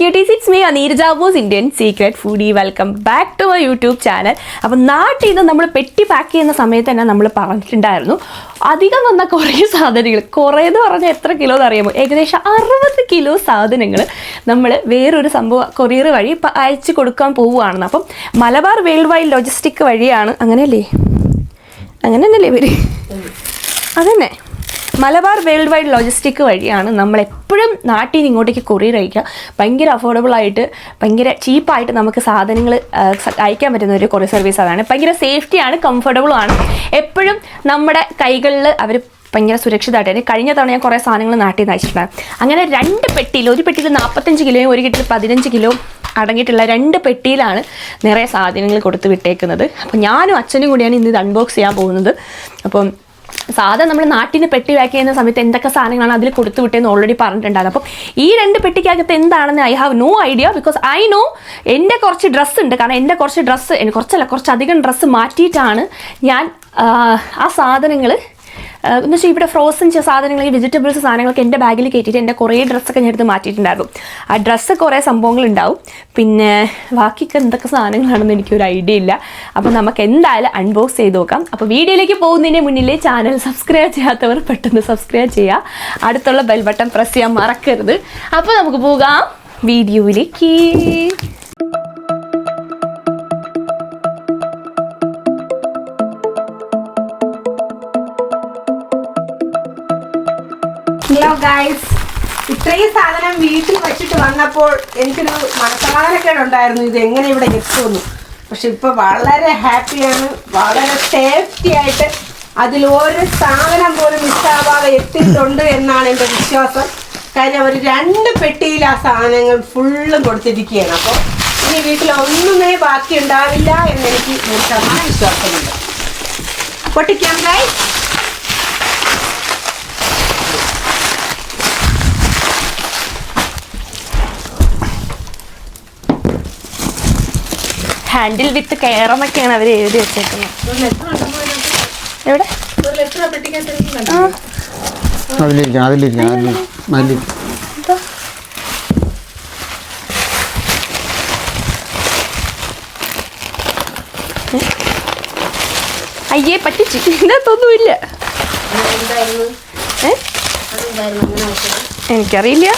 Quotes it's me നീരജാബോസ് Indian secret foodie welcome back to my YouTube channel അപ്പം നാട്ടിൽ നിന്ന് നമ്മൾ പെട്ടി പാക്ക് ചെയ്യുന്ന സമയത്ത് തന്നെ നമ്മൾ പറഞ്ഞിട്ടുണ്ടായിരുന്നു. അധികം വന്ന കുറേ സാധനങ്ങൾ. കുറേ എന്ന് പറഞ്ഞാൽ എത്ര കിലോ എന്ന് അറിയാമോ? ഏകദേശം അറുപത് കിലോ സാധനങ്ങൾ നമ്മൾ വേറൊരു സംഭവം കൊറിയർ വഴി അയച്ചു കൊടുക്കാൻ പോവുകയാണെന്ന്. അപ്പം മലബാർ വേൾഡ് വൈഡ് ലോജിസ്റ്റിക് വഴിയാണ്. അങ്ങനെയല്ലേ? അങ്ങനെ തന്നെയല്ലേ ഇവർ അതന്നെ. മലബാർ വേൾഡ് വൈഡ് ലോജിസ്റ്റിക് വഴിയാണ് നമ്മൾ എപ്പോഴും നാട്ടിൽ നിന്ന് ഇങ്ങോട്ടേക്ക് കൊറിയർ അയക്കുക. ഭയങ്കര അഫോർഡബിൾ ആയിട്ട് ഭയങ്കര ചീപ്പായിട്ട് നമുക്ക് സാധനങ്ങൾ അയക്കാൻ പറ്റുന്ന ഒരു കൊറിയർ സർവീസ് അതാണ്. ഭയങ്കര സേഫ്റ്റിയാണ് കംഫർട്ടബിളുമാണ് എപ്പോഴും നമ്മുടെ കൈകളിൽ അവർ ഭയങ്കര സുരക്ഷിതമായിട്ട് കഴിഞ്ഞ തവണ ഞാൻ കുറേ സാധനങ്ങൾ നാട്ടിൽ നിന്ന് അയച്ചിട്ടുണ്ടായിരുന്നു അങ്ങനെ രണ്ട് പെട്ടിയിൽ ഒരു പെട്ടിയിൽ നാൽപ്പത്തഞ്ച് കിലോയും ഒരു പെട്ടിയിൽ പതിനഞ്ച് കിലോ അടങ്ങിയിട്ടുള്ള രണ്ട് പെട്ടിയിലാണ് നിറയെ സാധനങ്ങൾ കൊടുത്ത് വിട്ടേക്കുന്നത്. അപ്പം ഞാനും അച്ഛനും കൂടിയാണ് ഇന്ന് ഇത് അൺബോക്സ് ചെയ്യാൻ പോകുന്നത്. അപ്പം സാധാരണ നമ്മൾ നാട്ടിന് പെട്ടി പാക്ക് ചെയ്യുന്ന സമയത്ത് എന്തൊക്കെ സാധനങ്ങളാണ് അതിൽ കൊടുത്തു വിട്ടതെന്ന് ഓൾറെഡി പറഞ്ഞിട്ടുണ്ടായിരുന്നു. അപ്പം ഈ രണ്ട് പെട്ടിക്കകത്ത് എന്താണെന്ന് I have no idea because I know എന്റെ കുറച്ച് ഡ്രസ്സ് ഉണ്ട്. കാരണം എന്റെ കുറച്ച് ഡ്രസ്സ് കുറച്ചല്ല കുറച്ചധികം ഡ്രസ്സ് മാറ്റിയിട്ടാണ് ഞാൻ ആ സാധനങ്ങൾ എന്ന് വെച്ചാൽ ഇവിടെ ഫ്രോസൺ സാധനങ്ങൾ ഈ വെജിറ്റബിൾസ് സാധനങ്ങളൊക്കെ എന്റെ ബാഗിൽ കയറ്റിയിട്ട് എന്റെ കുറേ ഡ്രസ്സൊക്കെ ഞാൻ എടുത്ത് മാറ്റിയിട്ടുണ്ടായിരുന്നു. ആ ഡ്രസ്സ് കുറേ സംഭവങ്ങൾ ഉണ്ടാവും. പിന്നെ ബാക്കിയൊക്കെ എന്തൊക്കെ സാധനങ്ങളാണെന്ന് എനിക്കൊരു ഐഡിയ ഇല്ല. അപ്പോൾ നമുക്ക് എന്തായാലും അൺബോക്സ് ചെയ്ത് നോക്കാം. അപ്പോൾ വീഡിയോയിലേക്ക് പോകുന്നതിന് മുന്നിലേ ചാനൽ സബ്സ്ക്രൈബ് ചെയ്യാത്തവർ പെട്ടെന്ന് സബ്സ്ക്രൈബ് ചെയ്യുക അടുത്തുള്ള ബെൽ ബട്ടൺ പ്രസ് ചെയ്യാൻ മറക്കരുത്. അപ്പോൾ നമുക്ക് പോകാം. വീഡിയോയിലേക്ക്. ഹലോ ഗൈസ് ഇത്രയും സാധനം വീട്ടിൽ വെച്ചിട്ട് വന്നപ്പോൾ എനിക്കൊരു മനസ്സമാധാനക്കേടുണ്ടായിരുന്നു. ഇത് എങ്ങനെ ഇവിടെ എത്തുന്നു പക്ഷെ ഇപ്പൊ വളരെ ഹാപ്പിയാണ്. വളരെ സേഫ്റ്റി ആയിട്ട് അതിൽ ഒരു സാധനം പോലും മിസ്സാവാതെ എത്തിയിട്ടുണ്ട് എന്നാണ് എന്റെ വിശ്വാസം. കാര്യം അവർ രണ്ട് പെട്ടിയിൽ ആ സാധനങ്ങൾ ഫുള്ളും കൊടുത്തിരിക്കുകയാണ്. അപ്പോൾ ഇനി വീട്ടിൽ ഒന്നുമേ ബാക്കി ഉണ്ടാവില്ല എന്നെനിക്ക് ശതമാനം വിശ്വാസമുണ്ട്. പൊട്ടിക്കാം ഗൈസ് ഹാൻഡിൽ വിത്ത് കെയർ എന്നൊക്കെയാണ് അവർ എഴുതി വെച്ചേക്കുന്നത്. എവിടെ? അതിലിരിക്കണം അതിലിരിക്കണം? അയ്യേ പറ്റിച്ചു. ഇതിനകത്തൊന്നുമില്ല? എനിക്കറിയില്ല.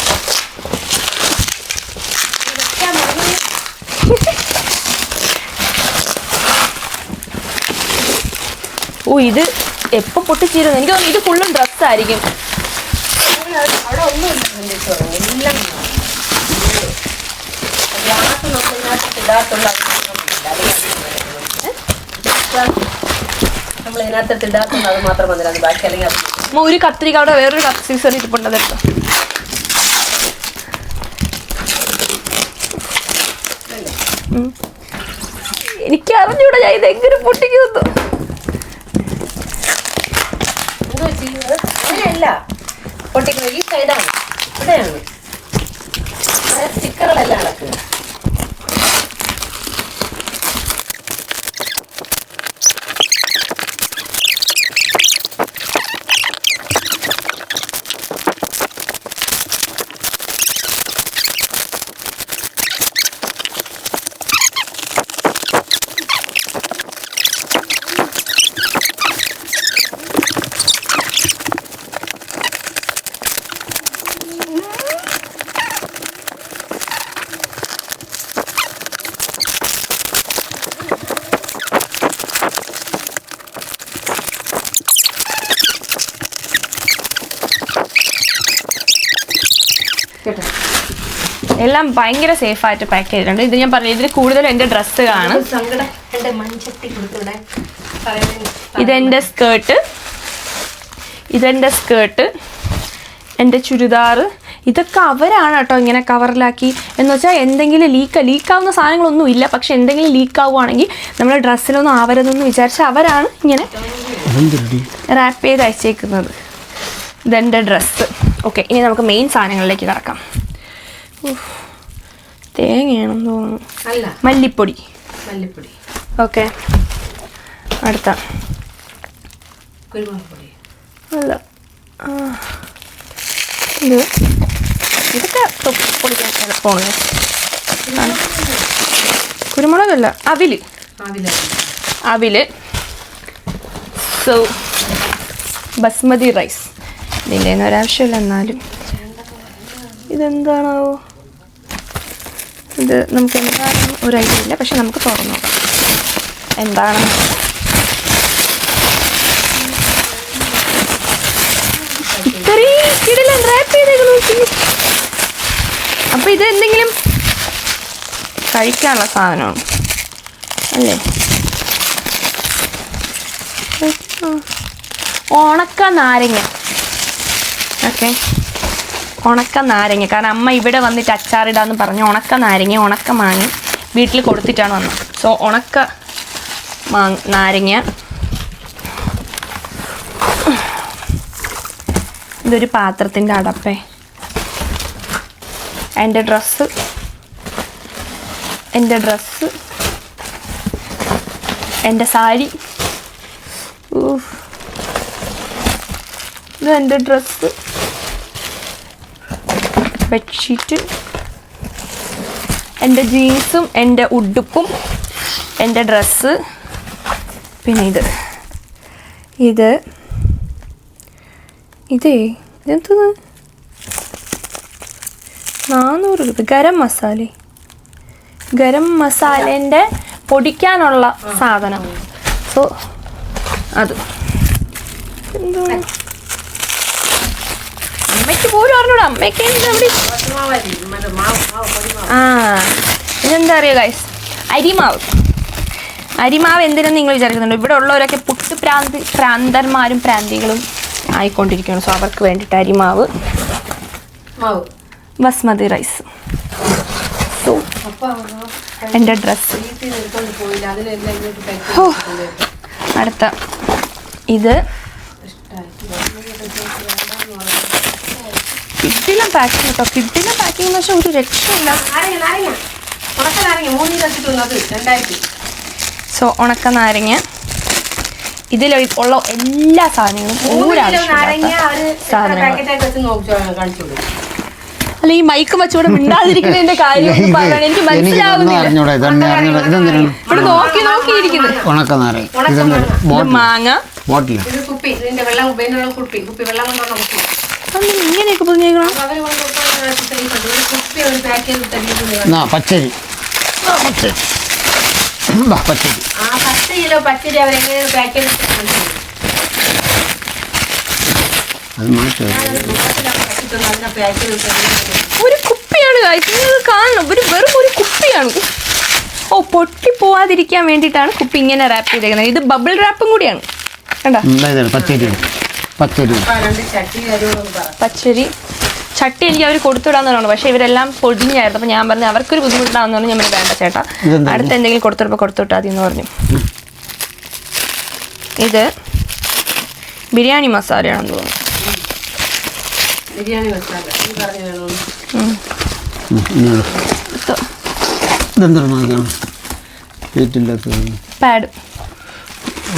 ഓ ഇത് എപ്പോ പൊട്ടിച്ചീരുന്നു എനിക്ക് തോന്നുന്നു ഇത് ഫുള്ളും ഡ്രസ്സായിരിക്കും അവിടെ ഒരു കത്രിക അവിടെ വേറൊരു കത്രീസർ ഇരിപ്പുണ്ട്. എനിക്ക് അറിഞ്ഞൂടാ ഞാൻ ഇത് എങ്ങനെ പൊട്ടിക്കുന്നു എന്തോ ചെയ്യുന്നത്? അങ്ങനെയല്ല. പൊട്ടിക്കുന്നത് ഈ സൈഡാണ് ഇവിടെയാണ്. സ്റ്റിക്കറുകളെല്ലാം അടക്കുക. കേട്ടോ. എല്ലാം ഭയങ്കര സേഫ് ആയിട്ട് പാക്ക് ചെയ്തിട്ടുണ്ട്. ഇത് ഞാൻ പറഞ്ഞു ഇതിൽ കൂടുതലും എന്റെ ഡ്രസ്സുകളാണ് എന്റെ ഇതെന്റെ ഇതെന്റെ സ്കേർട്ട് ഇതെന്റെ സ്കേർട്ട് എന്റെ ചുരിദാറ് ഇതൊക്കെ അവരാണ് കേട്ടോ ഇങ്ങനെ കവറിലാക്കി എന്ന് വെച്ചാൽ എന്തെങ്കിലും ലീക്ക് ലീക്കാവുന്ന സാധനങ്ങളൊന്നും ഇല്ല. പക്ഷെ എന്തെങ്കിലും ലീക്ക് ആവുകയാണെങ്കിൽ നമ്മുടെ ഡ്രസ്സിലൊന്നും ആവരുതെന്ന് വിചാരിച്ച് അവരാണ് ഇങ്ങനെ റാപ്പ് ചെയ്ത് അയച്ചേക്കുന്നത് ഇതെന്റെ ഡ്രസ്സ് ഓക്കെ ഇനി നമുക്ക് മെയിൻ സാധനങ്ങളിലേക്ക് കിടക്കാം. തേങ്ങയാണെന്ന് തോന്നുന്നു. അല്ല. മല്ലിപ്പൊടി. മല്ലിപ്പൊടി. ഓക്കെ അടുത്ത. അല്ല. ഇത്. ഇതൊക്കെ പൊടിക്കാൻ എളുപ്പമാണ്. കുരുമുളകല്ല അവിൽ. അവിൽ. So basmati rice. ഇതിന്റെ ഒന്നും ഒരാവശ്യമില്ല എന്നാലും. ഇതെന്താണാവോ? ഇത് നമുക്ക് എന്താണെന്ന് ഒരു ഐഡിയ ഇല്ല. പക്ഷെ നമുക്ക് തുറന്നു എന്താണ് എന്താണെന്ന്. ഇത്രയും റാപ്പ് അപ്പൊ ഇത് എന്തെങ്കിലും കഴിക്കാനുള്ള സാധനമാണ്. അല്ലേ? ഓണക്ക ഉണക്ക നാരങ്ങ. ഓക്കെ. ഉണക്ക നാരങ്ങ. കാരണം അമ്മ ഇവിടെ വന്നിട്ട് അച്ചാറിടാന്ന് പറഞ്ഞു. ഉണക്ക നാരങ്ങ ഉണക്ക മാങ്ങ വീട്ടിൽ കൊടുത്തിട്ടാണ് വന്നത്. സോ ഉണക്ക മാങ് നാരങ്ങ. ഇതൊരു പാത്രത്തിന്റെ അടപ്പേ. എന്റെ ഡ്രസ്സ്. എന്റെ ഡ്രസ്സ്. എന്റെ സാരി. ഊഫ്. ഇത് എന്റെ ഡ്രസ്സ് ബെഡ്ഷീറ്റ് എന്റെ ജീൻസും എന്റെ ഉടുപ്പും എന്റെ ഡ്രസ്സ് പിന്നെ ഇത്. ഇത്. ഇതേ ഇതെന്തത് നാനൂറ് രൂപ. ഗരം മസാല. ഗരം മസാലേന്റെ പൊടിക്കാനുള്ള സാധനം. സോ അത്. എന്താണ് അമ്മയ്ക്ക് പോലും അറിഞ്ഞൂടാ. അമ്മയ്ക്ക് ആ ഇതെന്താ അറിയോ ഗൈസ് അരിമാവ്. അരിമാവ് എന്തിനെന്ന് നിങ്ങൾ വിചാരിക്കുന്നുണ്ട്? ഇവിടെ ഉള്ളവരൊക്കെ പുട്ട് പ്രാന്തി പ്രാന്തന്മാരും പ്രാന്തികളും ആയിക്കൊണ്ടിരിക്കുകയാണ്. സോ അവർക്ക് വേണ്ടിയിട്ട് അരിമാവ്. മാവ്. ബസ്മതി റൈസ് സോ എന്റെ ഡ്രസ്സ് അടുത്ത. ഇത് കിഡിലും പാക്കിങ് കേട്ടോ കിഡിലും പാക്കിംഗ് എന്ന് വെച്ചാൽ ഒരു രക്ഷയില്ല. സോ ഉണക്ക നാരങ്ങ ഇതിൽ ഉള്ള എല്ലാ സാധനങ്ങളും അല്ല ഈ മൈക്ക് വെച്ചൂടെ മിണ്ടാതിരിക്കുന്നതിന്റെ കാര്യം എനിക്ക് മനസ്സിലാവുന്നില്ല. ഇവിടെ നോക്കി ഉണക്ക നാരങ്ങ. മാങ്ങ. ബോട്ടിൽ കുപ്പി. ഇതിന്റെ വെള്ളം കുപ്പി. കുപ്പി വെള്ളം കൊണ്ടുള്ള കുപ്പി. ഇങ്ങനെയൊക്കെ പൊതിഞ്ഞേക്കണം? പച്ചരി. പച്ചരി. പച്ചരി. പത്ത് കിലോ അവരെങ്ങനെ. ഒരു കുപ്പിയാണ്. നിങ്ങൾ കാണണം. ഒരു വെറും ഒരു കുപ്പിയാണ്. ഓ പൊട്ടി പോവാതിരിക്കാൻ വേണ്ടിയിട്ടാണ് കുപ്പി ഇങ്ങനെ റാപ്പ് ചെയ്തേക്കുന്നത്. ഇത് ബബിൾ റാപ്പും കൂടിയാണ്. കണ്ടോ? ഇതാണ് പച്ചരി പച്ചരി. പച്ചരി. ചട്ടി എനിക്ക് അവർ കൊടുത്തുവിടാന്ന് പറഞ്ഞു പക്ഷേ ഇവരെല്ലാം പൊടിഞ്ഞായിരുന്നു അപ്പോൾ ഞാൻ പറഞ്ഞു അവർക്കൊരു ബുദ്ധിമുട്ടാണെന്ന് പറഞ്ഞു. ഞാൻ വേണ്ട ചേട്ടാ? അടുത്ത് എന്തെങ്കിലും കൊടുത്തിട്ടപ്പോൾ കൊടുത്തുവിട്ടാൽ മതി എന്ന് പറഞ്ഞു. ഇത് ബിരിയാണി മസാലയാണെന്ന് തോന്നുന്നു. ബിരിയാണി മസാല. ഈ പറഞ്ഞു വേണമെന്ന് ഉം. ഉം, ഇനിയാണ്. ഇത് ഇതെന്താണ് നോക്കിയാണ് വീട്ടില്ലാത്ത പാഡ്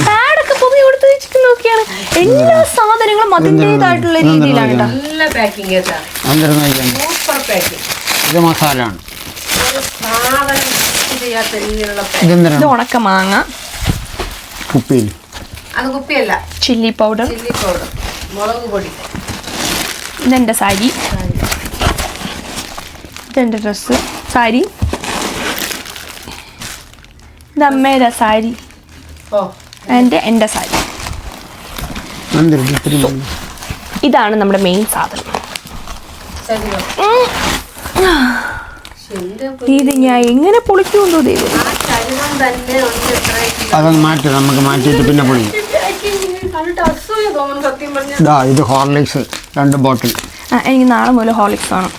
പാഡൊക്കെ പൊതി കൊടുത്ത് വെച്ചിട്ട് നോക്കിയാണ്. എല്ലാ സാധനങ്ങളും അതിന്റെതായിട്ടുള്ള രീതിയിലാണ് നല്ല പാക്കിംഗ് സൂപ്പർ പാക്കിംഗ് ഇത് മിക്സ് ചെയ്യാത്ത ഇത് ഇതെന്താണ് ഉണക്ക മാങ്ങ. കുപ്പിയിൽ. അത് കുപ്പിയല്ല. ചില്ലി പൗഡർ ചില്ലി പൗഡർ മുളക് പൊടി. ഇതെന്റെ സാരി. ഇതെന്റെ ഡ്രസ്സ് സാരി. ഇത് അമ്മയുടെ സാരി. ഓ. എന്റെ എന്റെ സാരി. ഇതാണ് നമ്മുടെ മെയിൻ സാധനം. ശരി ഇത് ഞാൻ എങ്ങനെ പൊളിക്കുമെന്തോ ദൈവം? അതൊന്ന് മാറ്റി നമുക്ക് മാറ്റിയിട്ട് പിന്നെ പൊളിക്കും ഇതാ ഇത് ഹോർലിക്സ് രണ്ട് ബോട്ടിൽ. ആ എനിക്ക് നാളെ മുതൽ ഹോർലിക്സ് വേണം.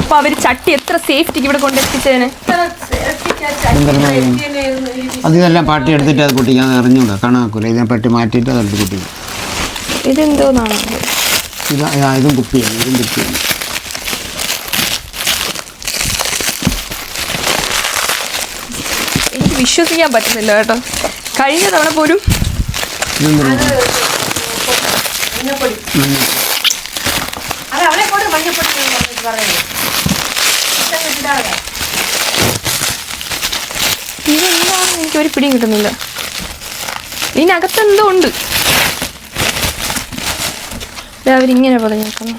അപ്പൊ അവർ ചട്ടി എത്ര സേഫ്റ്റിക്ക് ഇവിടെ കൊണ്ടെത്തിച്ചതിന് ഇത്ര സേഫ്റ്റിക്ക് ആ ചട്ടി എന്തെങ്കിലും വെച്ചിരുന്നു ഈ അത് ഇതെല്ലാം പാട്ടി എടുത്തിട്ട് അത് കുട്ടിക്ക് അത് അറിഞ്ഞൂടാ കണാക്കൂല ഇതിനെ പറ്റി മാറ്റിയിട്ട് അതെടുത്ത് പൊട്ടിക്കും ഇതെന്തോന്നാണ് ഇത് ഇതും കുപ്പിയാണ് ഇതും കുപ്പിയാണ് എനിക്ക് വിശ്വസിക്കാൻ പറ്റുന്നില്ല കേട്ടോ കഴിഞ്ഞ തവണ പോലും മഞ്ഞപ്പൊടി മഞ്ഞ പറയുന്നത് ഇഷ്ടം കിട്ടാതെ ഇതെന്താണെന്ന് എനിക്ക് ഒരു പിടിയും കിട്ടുന്നില്ല ഇതിനകത്തെന്തോ ഉണ്ട് അവരിങ്ങനെ പറഞ്ഞേക്കുന്നു?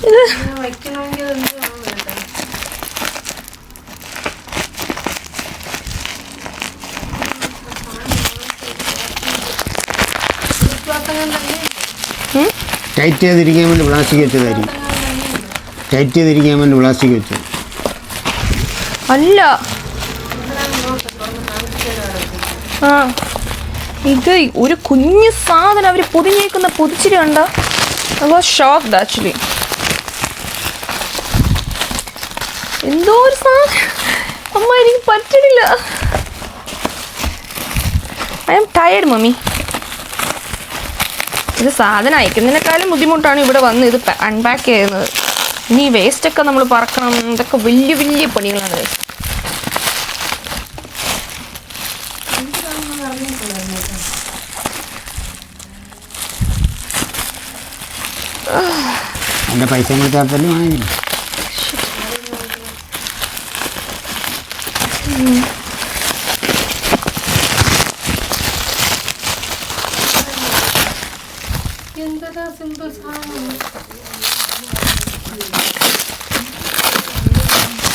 ഇത് ഇങ്ങനെ വയ്ക്കണമെങ്കിൽ എന്താണ് വേണ്ടത് വിശ്വാസങ്ങൾ തന്നെ ഉം? ടൈറ്റ് ചെയ്തിരിക്കാൻ വേണ്ടി പ്ലാസ്റ്റിക് വെച്ചതായിരിക്കും. ടൈറ്റ് ചെയ്തിരിക്കാൻ വേണ്ടി പ്ലാസ്റ്റിക് വെച്ചത് അല്ല. ആ. ഇത് ഒരു കുഞ്ഞു സാധനം അവർ പൊതിഞ്ഞേക്കുന്ന പൊതിച്ചിരി കണ്ട? വാസ് ഷോക്ക്ഡ് ആക്ച്വലി എന്തോ ഒരു സാധനം. അമ്മ എനിക്ക് പറ്റണില്ല. I am tired mummy. ഇത് സാധനം അയക്കുന്നതിനേക്കാളും ബുദ്ധിമുട്ടാണ് ഇവിടെ വന്ന് ഇത് അൺപാക്ക് ചെയ്യുന്നത്. ഇനി വേസ്റ്റ് ഒക്കെ നമ്മൾ പറക്കണം. ഇതൊക്കെ വലിയ വലിയ പണികളാണ്. എന്റെ പൈസ കൊടുത്താൽ തന്നെ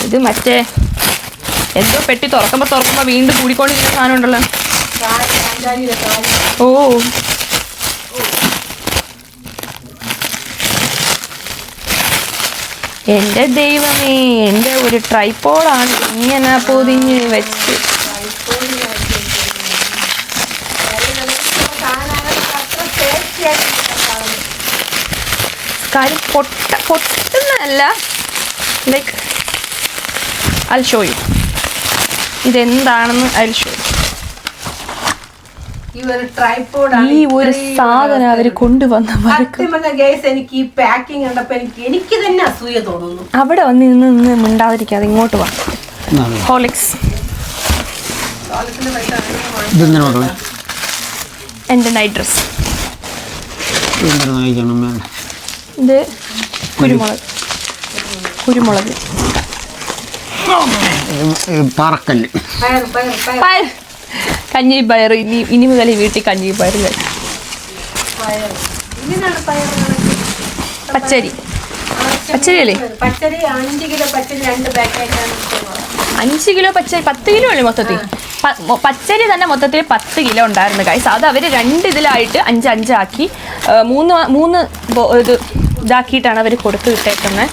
ഇത് മറ്റേ എന്തോ പെട്ടി തുറക്കുമ്പോ തുറക്കുമ്പോ വീണ്ടും കൂടിക്കൊണ്ടിരിക്കുന്ന സാധനം ഉണ്ടല്ലോ. ഓ. എന്റെ ദൈവമേ എന്റെ ഒരു ട്രൈപ്പോളാണ് ഇങ്ങനെ പൊതിഞ്ഞ് വെച്ച് അത്ര സേഫ്റ്റി ആയിട്ട് കാര്യം പൊട്ട പൊട്ടുന്നതല്ല ലൈക്ക് അൽ ഷോ യു ഇതെന്താണെന്ന് അൽ ഷോ ഈ ഒരു ട്രൈപ്പോഡാണ് ഈ ഒരു സാധനം അവർ കൊണ്ടുവന്ന എനിക്ക് ഈ പാക്കിംഗ് കണ്ടപ്പോ എനിക്ക് എനിക്ക് തന്നെ അസൂയ തോന്നുന്നു. അവിടെ വന്ന് നിന്ന് നിന്ന് മിണ്ടാതിരിക്കാതെ ഇങ്ങോട്ട് വാ. ഹോളിക്സ് എന്റെ നൈറ്റ് ഡ്രസ് ഇത് കുരുമുളക്. കുരുമുളക്. പാറക്കല്ല്. കഞ്ഞി പയർ ഇനി ഇനി മുതൽ ഈ വീട്ടിൽ കഞ്ഞി പയർ പച്ചരി. പച്ചരി. അല്ലേ അഞ്ച് കിലോ പച്ചരി പത്ത് കിലോ അല്ലേ മൊത്തത്തിൽ? പച്ചരി തന്നെ മൊത്തത്തിൽ പത്ത് കിലോ ഉണ്ടായിരുന്നു കായ്സ് അത് അവർ രണ്ട് ഇതിലായിട്ട് അഞ്ച് അഞ്ചാക്കി മൂന്ന് മൂന്ന് ഇത് ഇതാക്കിയിട്ടാണ് അവർ കൊടുത്തു വിട്ടേക്കുന്നത്.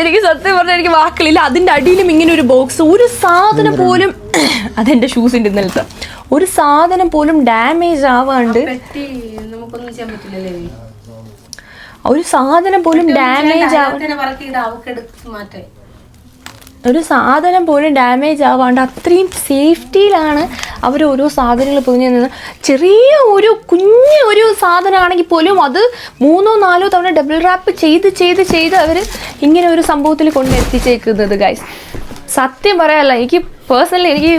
എനിക്ക് സത്യം പറഞ്ഞാൽ എനിക്ക് വാക്കുകളില്ല അതിന്റെ അടിയിലും ഇങ്ങനെ ഒരു ബോക്സ് ഒരു സാധനം പോലും അതെന്റെ ഷൂസിന്റെ ഇന്നലത്തെ ഒരു സാധനം പോലും ഡാമേജ് ആവാണ്ട് ഒരു സാധനം പോലും ഡാമേജ് ആവാണ്ട് അതിനെ പറക്കിയിട്ട് അവക്ക് എടുത്ത് മാറ്റേ ഒരു സാധനം പോലും ഡാമേജ് ആവാണ്ട് അത്രയും സേഫ്റ്റിയിലാണ് അവർ ഓരോ സാധനങ്ങൾ പൊതിഞ്ഞു ചെറിയ ഒരു കുഞ്ഞ് ഒരു സാധനമാണെങ്കിൽ പോലും അത് മൂന്നോ നാലോ തവണ ഡബിൾ റാപ്പ് ചെയ്ത് ചെയ്ത് ചെയ്ത് അവർ ഇങ്ങനെ ഒരു സംഭവത്തിൽ കൊണ്ടെത്തിച്ചേക്കുന്നത് ഗൈസ് സത്യം പറയാനല്ല എനിക്ക് പേഴ്സണലി എനിക്ക്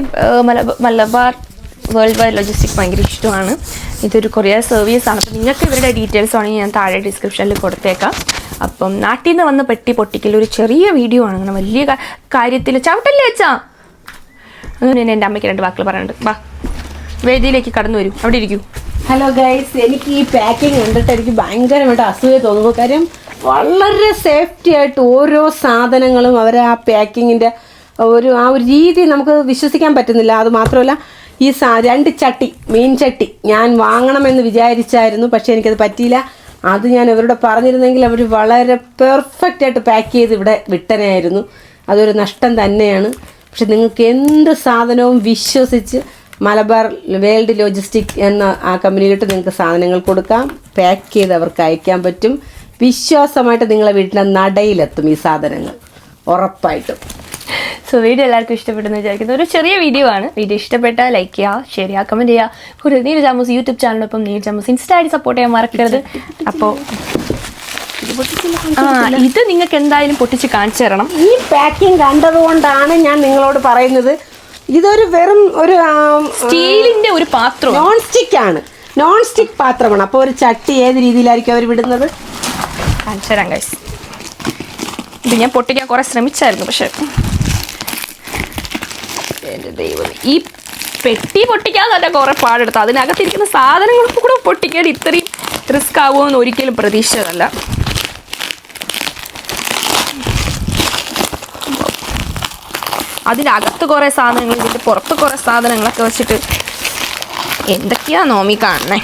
മലബാർ വേൾഡ് വൈഡ് ലോജിസ്റ്റിക് ഭയങ്കര ഇഷ്ടമാണ്. ഇതൊരു കൊറിയർ സർവീസ് ആണ്. അപ്പോൾ നിങ്ങൾക്ക് ഇവരുടെ ഡീറ്റെയിൽസ് ആണെങ്കിൽ ഞാൻ താഴെ ഡിസ്ക്രിപ്ഷനിൽ കൊടുത്തേക്കാം. അപ്പം നാട്ടിൽ നിന്ന് വന്ന് പെട്ടി പൊട്ടിക്കൽ ഒരു ചെറിയ വീഡിയോ ആണ്. അങ്ങനെ വലിയ കാര്യത്തിൽ ചവിട്ടല്ലേ അച്ഛാ? അങ്ങനെ തന്നെ എന്റെ അമ്മയ്ക്ക് രണ്ട് വാക്കുകൾ പറയാനുണ്ട്. വാ വേദിയിലേക്ക് കടന്നു വരൂ. അവിടെ ഇരിക്കൂ. ഹലോ ഗൈസ് എനിക്ക് ഈ പാക്കിംഗ് കണ്ടിട്ട് എനിക്ക് ഭയങ്കരമായിട്ട് അസൂയ തോന്നുന്നു. കാര്യം വളരെ സേഫ്റ്റി ആയിട്ട് ഓരോ സാധനങ്ങളും അവരെ ആ പാക്കിങ്ങിന്റെ ഒരു ആ ഒരു രീതി നമുക്ക് വിശ്വസിക്കാൻ പറ്റുന്നില്ല. അത് മാത്രമല്ല ഈ സാ രണ്ട് ചട്ടി മീൻ ചട്ടി ഞാൻ വാങ്ങണമെന്ന് വിചാരിച്ചായിരുന്നു പക്ഷേ എനിക്കത് പറ്റിയില്ല. അത് ഞാൻ അവരോട് പറഞ്ഞിരുന്നെങ്കിൽ അവർ വളരെ പെർഫെക്റ്റ് ആയിട്ട് പാക്ക് ചെയ്ത് ഇവിടെ വിട്ടനായിരുന്നു. അതൊരു നഷ്ടം തന്നെയാണ്. പക്ഷെ നിങ്ങൾക്ക് എന്ത് സാധനവും വിശ്വസിച്ച് മലബാർ വേൾഡ് ലോജിസ്റ്റിക് എന്ന ആ കമ്പനിയിലോട്ട് നിങ്ങൾക്ക് സാധനങ്ങൾ കൊടുക്കാം പാക്ക് ചെയ്ത് അവർക്ക് അയക്കാൻ പറ്റും. വിശ്വാസമായിട്ട് നിങ്ങളെ വീട്ടിലെ നടയിലെത്തും ഈ സാധനങ്ങൾ. ഉറപ്പായിട്ടും. സോ വീഡിയോ എല്ലാവർക്കും ഇഷ്ടപ്പെട്ടെന്ന് വിചാരിക്കുന്നു. ഒരു ചെറിയ വീഡിയോ ആണ്. വീഡിയോ ഇഷ്ടപ്പെട്ടാൽ ലൈക്ക് ചെയ്യുക ഷെയർ ചെയ്യുക കമന്റ് ചെയ്യുക. കൂടുതൽ നീര് ചാമൂസ് യൂട്യൂബ് ചാനലിനൊപ്പം നീര് ചാമൂസ് ഇൻസ്റ്റായിട്ട് സപ്പോർട്ട് ചെയ്യാൻ മറക്കരുത്. അപ്പോൾ ആ ഇത് നിങ്ങൾക്ക് എന്തായാലും പൊട്ടിച്ച് കാണിച്ചു തരണം. ഈ പാക്കിംഗ് കണ്ടതുകൊണ്ടാണ് ഞാൻ നിങ്ങളോട് പറയുന്നത്. ഇതൊരു വെറും ഒരു സ്റ്റീലിന്റെ ഒരു പാത്രം നോൺ സ്റ്റിക്ക് ആണ്. നോൺ സ്റ്റിക്ക് പാത്രമാണ്. അപ്പോൾ ഒരു ചട്ടി ഏത് രീതിയിലായിരിക്കും അവർ വിടുന്നത്? കാണിച്ചു തരാം ഇത് ഞാൻ പൊട്ടിക്കാൻ കുറെ ശ്രമിച്ചായിരുന്നു പക്ഷെ എന്റെ ദൈവം ഈ പെട്ടി പൊട്ടിക്കാൻ തന്നെ കുറെ പാടെടുത്ത്. അതിനകത്തിരിക്കുന്ന സാധനങ്ങളൊക്കെ കൂടെ പൊട്ടിക്കാൻ ഇത്രയും റിസ്ക് ആവുമെന്ന് ഒരിക്കലും പ്രതീക്ഷിച്ചതല്ല. അതിനകത്ത് കുറേ സാധനങ്ങൾ ഇതിന്റെ പുറത്ത് കുറേ സാധനങ്ങളൊക്കെ വെച്ചിട്ട് എന്തൊക്കെയാ നോമി കാണണേ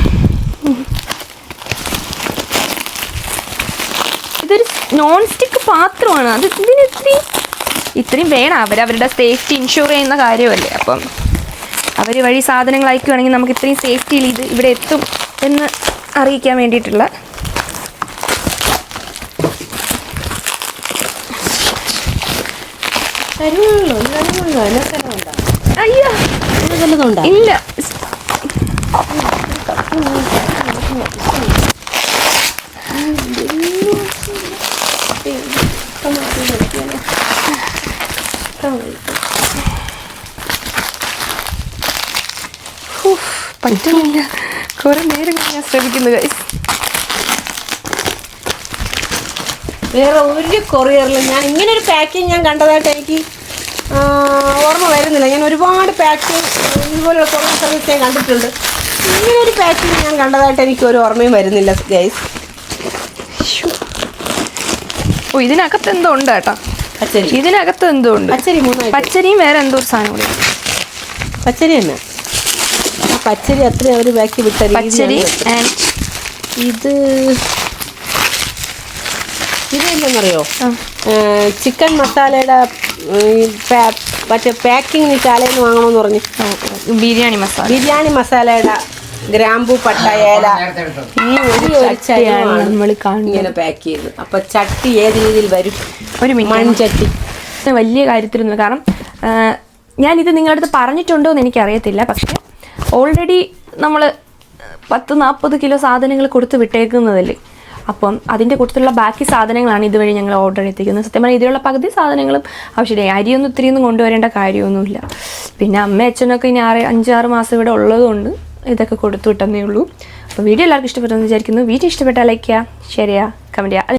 ഇതൊരു നോൺ സ്റ്റിക്ക് പാത്രമാണ്. അത് ഇതിന് ഇത്രയും ഇത്രയും വേണം. അവർ അവരുടെ സേഫ്റ്റി ഇൻഷുർ ചെയ്യുന്ന കാര്യമല്ലേ? അപ്പം അവർ വഴി സാധനങ്ങൾ അയക്കുകയാണെങ്കിൽ നമുക്ക് ഇത്രയും സേഫ്റ്റിയിൽ ഇത് ഇവിടെ എത്തും എന്ന് അറിയിക്കാൻ വേണ്ടിയിട്ടുള്ള അയ്യോ. ഇല്ല. പറ്റുന്നില്ല. കുറെ നേരം ഞാൻ ശ്രമിക്കുന്നു ഗൈസ് വേറെ ഒരു കൊറിയറിലും ഞാൻ ഇങ്ങനെ ഒരു പാക്കിങ് ഞാൻ കണ്ടതായിട്ട് എനിക്ക് ഓർമ്മ വരുന്നില്ല. ഞാൻ ഒരുപാട് പാക്കിങ് ഇതുപോലുള്ള കൊറിയർ സർവീസ് ഞാൻ കണ്ടിട്ടുണ്ട്. ഇങ്ങനെ ഒരു പാക്കിങ് ഞാൻ കണ്ടതായിട്ട് എനിക്ക് ഒരു ഓർമ്മയും വരുന്നില്ല ഗൈസ് ഓ ഇതിനകത്ത് എന്തോ ഉണ്ട് കേട്ടോ. പച്ചരി. ഇതിനകത്ത് എന്തോ ഉണ്ട്. പച്ചരി മൂന്നായി പച്ചരിയും വേറെ എന്തോ ഒരു സാധനം കൂടി. പച്ചരി തന്നെ. പച്ചരി അത്ര അവർ ബാക്കി വിട്ട പച്ചരി ഇത് ഇത് എന്തെന്നറിയോ? ചിക്കൻ മസാലയുടെ മറ്റേ പാക്കിംഗ് ചാലയിൽ നിന്ന് വാങ്ങണമെന്ന് പറഞ്ഞു. ബിരിയാണി മസാല. ബിരിയാണി മസാലയുടെ ഗ്രാമ്പു പട്ട ഏല. ഈ ഒരു ചട്ടിയാണ് നമ്മൾ ഇങ്ങനെ പാക്ക് ചെയ്ത് അപ്പൊ ചട്ടി ഏത് രീതിയിൽ വരും? ഒരു മൺചട്ടി. വലിയ കാര്യത്തിലൊന്നും കാരണം ഞാൻ ഇത് നിങ്ങളുടെ അടുത്ത് പറഞ്ഞിട്ടുണ്ടോ എന്ന് എനിക്കറിയത്തില്ല. പക്ഷേ ഓൾറെഡി നമ്മൾ പത്ത് നാൽപ്പത് കിലോ സാധനങ്ങൾ കൊടുത്ത് വിട്ടേക്കുന്നതല്ലേ അപ്പം അതിന്റെ കൂട്ടത്തിലുള്ള ബാക്കി സാധനങ്ങളാണ് ഇതുവഴി ഞങ്ങൾ ഓർഡർ എത്തിക്കുന്നത് സത്യം പറഞ്ഞാൽ ഇതിലുള്ള പകുതി സാധനങ്ങളും ആവശ്യമില്ല അരിയൊന്നും ഇത്രയൊന്നും കൊണ്ടുവരേണ്ട കാര്യമൊന്നുമില്ല. പിന്നെ അമ്മ അച്ഛനൊക്കെ ഇനി ആറ് അഞ്ചാറ് മാസം ഇവിടെ ഉള്ളതുകൊണ്ട് ഇതൊക്കെ കൊടുത്തു വിട്ടെന്നേ ഉള്ളൂ. അപ്പോൾ വീഡിയോ എല്ലാവർക്കും ഇഷ്ടപ്പെട്ടെന്ന് വിചാരിക്കുന്നു. വീഡിയോ ഇഷ്ടപ്പെട്ടാൽ ലൈക്ക് ചെയ്യുക ഷെയർ ചെയ്യുക കമന്റ് ചെയ്യുക.